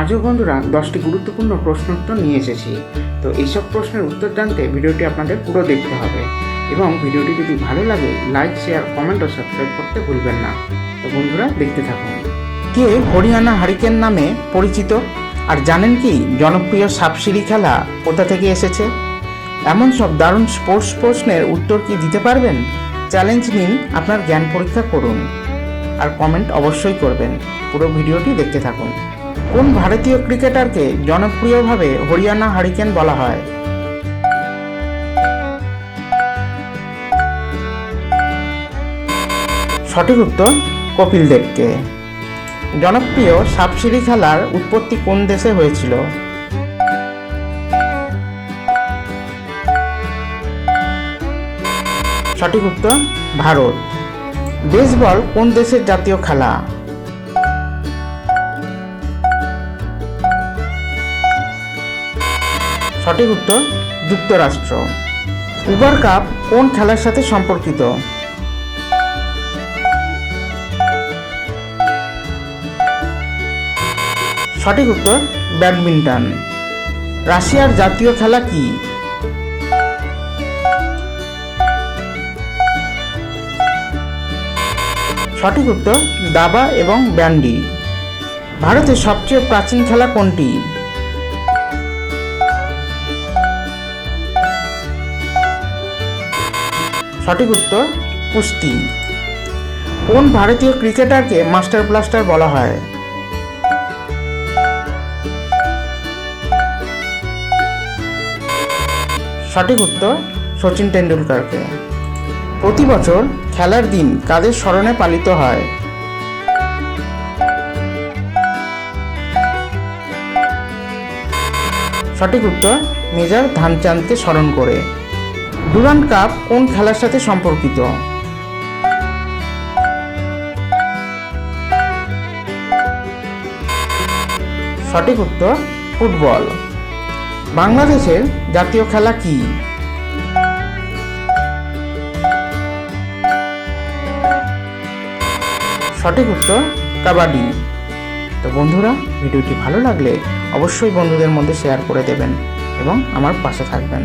আজও বন্ধুরা দশটি গুরুত্বপূর্ণ প্রশ্ন উত্তর নিয়ে এসেছি। তো এইসব প্রশ্নের উত্তর জানতে ভিডিওটি আপনাদের পুরো দেখতে হবে এবং ভিডিওটি যদি ভালো লাগে লাইক শেয়ার কমেন্ট ও সাবস্ক্রাইব করতে ভুলবেন না। তো বন্ধুরা দেখতে থাকুন। কে হরিয়ানা হারিকেন নামে পরিচিত? আর জানেন কি জনপ্রিয় সাপসিঁড়ি খেলা কোথা থেকে এসেছে? এমন সব দারুণ স্পোর্টস প্রশ্নের উত্তর কি দিতে পারবেন? চ্যালেঞ্জ নিন আপনার জ্ঞান পরীক্ষা করুন। আর কমেন্ট অবশ্যই করবেন। পুরো ভিডিওটি দেখতে থাকুন। কোন ভারতীয় ক্রিকেটারকে জনপ্রিয়ভাবে হরিয়ানা হারিকেন বলা হয়? সঠিক উত্তর, কপিল দেবকে। জনপ্রিয় সাপসিঁড়ি খেলার উৎপত্তি কোন দেশে হয়েছিল? সঠিক উত্তর, ভারত। বেসবল কোন দেশের জাতীয় খেলা? সঠিক উত্তর যুক্তরাষ্ট্র। উবার কাপ কোন খেলার সাথে সম্পর্কিত? সঠিক উত্তর ব্যাডমিন্টন। রাশিয়ার জাতীয় খেলা কি? সঠিক উত্তর দাবা এবং ব্যান্ডি। ভারতের সবচেয়ে প্রাচীন খেলা কোনটি? সঠিক উত্তর কুস্তি। কোন ভারতীয় ক্রিকেটারকে মাস্টার ব্লাস্টার বলা হয়? সঠিক উত্তর সচিন টেন্ডুলকারকে প্রতি বছর খেলার দিন কাদের স্মরণে পালিত হয়? সঠিক উত্তর মেজর ধানচাঁদকে স্মরণ করে। ডুরান্ড কাপ কোন খেলার সাথে সম্পর্কিত? সঠিক উত্তর, ফুটবল। বাংলাদেশের জাতীয় খেলা কি? সঠিক উত্তর, কাবাডি। তো বন্ধুরা, ভিডিওটি ভালো লাগলে অবশ্যই বন্ধুদের মধ্যে শেয়ার করে দেবেন এবং আমার পাশে থাকবেন।